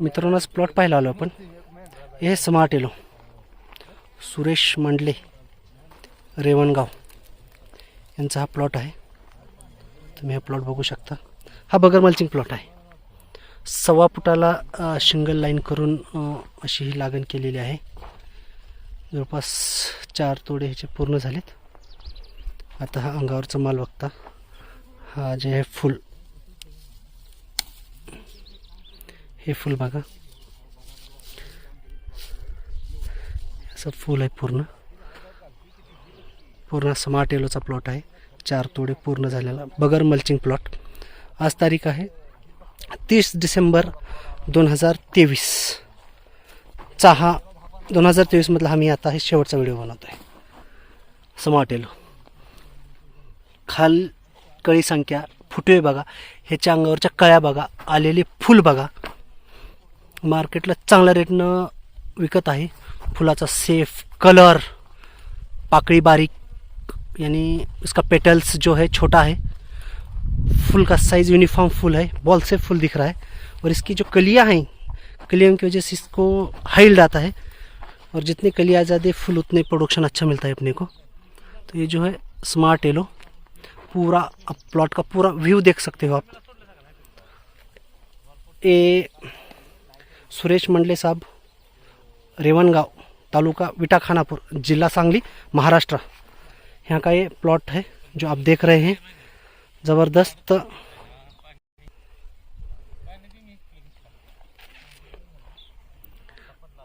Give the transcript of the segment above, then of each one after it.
मित्रांनाच plot पाहिला आलो आपण. हे स्मार्ट येलो सुरेश मंडले रेवणगाव. यांचा हा प्लॉट आहे. तुम्ही हा प्लॉट बघू शकता. हा बगर मल्चिंग प्लॉट आहे. सव्वा फुटाला शिंगल लाईन करून अशी ही लागण केलेली आहे. जवळपास चार तोडे ह्याचे पूर्ण झालेत. आता हा अंगावरचा माल बघता. हा जे आहे फुल. हे फुल बघा. असं फुल आहे पूर्ण. पूर्ण स्मार्ट येलोचा प्लॉट आहे. चार तोडे पूर्ण झालेला. बगर मल्चिंग प्लॉट आज तारीख आहे तीस डिसेंबर दोन हजार तेवीस. चा हा दोन हजार तेवीसमधला हा मी आता हे शेवटचा व्हिडिओ बनवतो आहे स्मार्ट येलो खाल कळी संख्या फुटवे बघा. ह्याच्या अंगावरच्या कळ्या बघा. आलेले फुल बघा. मार्केटला चांगल्या रेटनं विकत आहे. फुलाचा सेफ कलर. पाकड़ी बारीक. यानी इसका पेटल्स जो है छोटा है. फूल का साइज़ यूनिफॉर्म फूल है. बॉल से फूल दिख रहा है. और इसकी जो कलियां हैं कलियों की वजह से इसको हाइल्ड आता है. और जितनी कलियाँ ज़्यादा फूल उतने प्रोडक्शन अच्छा मिलता है अपने को. तो ये जो है स्मार्ट येलो पूरा आप प्लॉट का पूरा व्यू देख सकते हो आप। ये सुरेश मंडले साहब, रेवनगांव तालुका विटा खानापुर जिला सांगली, महाराष्ट्र। यहाँ का ये प्लॉट है, जो आप देख रहे हैं। ज़बरदस्त।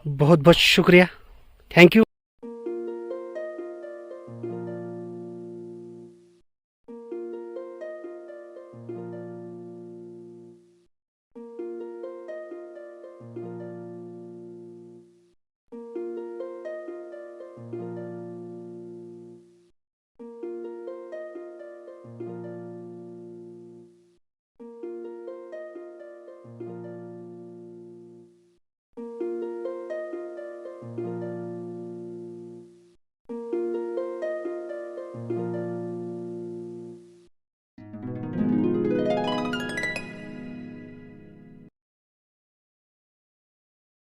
बहुत बहुत शुक्रिया। Thank you